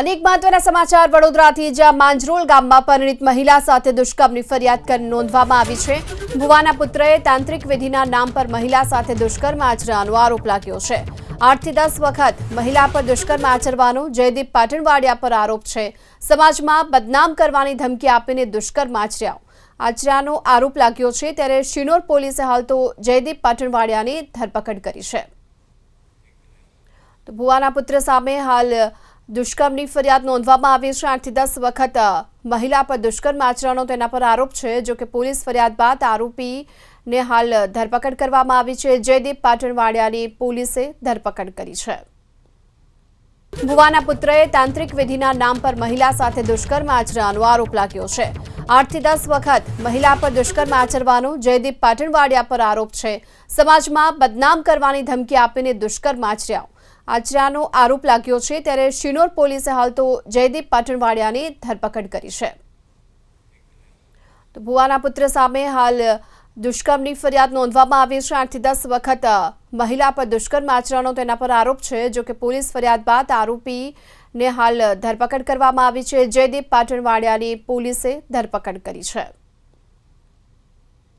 અનેક મહત્વના સમાચાર, વડોદરાથી જ્યાં માંજરોલ ગામમાં પરિણીત મહિલા સાથે દુષ્કર્મની ફરિયાદ કરી નોંધવામાં આવી છે. ભુવાના પુત્રએ તાંત્રિક વિધિના નામ પર મહિલા સાથે દુષ્કર્મ આચરવાનો આરોપ લાગ્યો છે. આઠથી દસ વખત મહિલા પર દુષ્કર્મ આચરવાનો જયદીપ પાટણવાડિયા પર આરોપ છે. સમાજમાં બદનામ કરવાની ધમકી આપીને દુષ્કર્મ આચર્યા. આચર્યાનો આરોપ લાગ્યો છે ત્યારે શિનોર પોલીસે હાલ તો જયદીપ પાટણવાડિયાની ધરપકડ કરી છે. ભુવાના પુત્ર સામે હાલ દુષ્કર્મની ફરિયાદ નોંધવામાં આવી છે. આઠથી દસ વખત મહિલા પર દુષ્કર્મ આચરણનો તેના પર આરોપ છે. જો કે પોલીસ ફરિયાદ બાદ આરોપીને હાલ ધરપકડ કરવામાં આવી છે. જયદીપ પાટણવાડિયાની પોલીસે ધરપકડ કરી છે. ભુવાના પુત્રએ તાંત્રિક વિધિના નામ પર મહિલા સાથે દુષ્કર્મ આચરવાનો આરોપ લાગ્યો છે. આઠથી દસ વખત મહિલા પર દુષ્કર્મ આચરવાનો જયદીપ પાટણવાડિયા પર આરોપ છે. સમાજમાં બદનામ કરવાની ધમકી આપીને દુષ્કર્મ આચર્યા. આચર્યાનો આરોપ લાગ્યો છે ત્યારે શિનોર પોલીસે હાલ તો જયદીપ પાટણવાડિયાની ધરપકડ કરી છે. તો ભુવાના પુત્ર સામે હાલ દુષ્કર્મની ફરિયાદ નોંધવામાં આવી છે. આઠથી દસ વખત મહિલા પર દુષ્કર્મ આચરણનો તેના પર આરોપ છે, જો કે પોલીસ ફરિયાદ બાદ આરોપીને હાલ ધરપકડ કરવામાં આવી છે. જયદીપ પાટણવાડિયાની પોલીસે ધરપકડ કરી છે.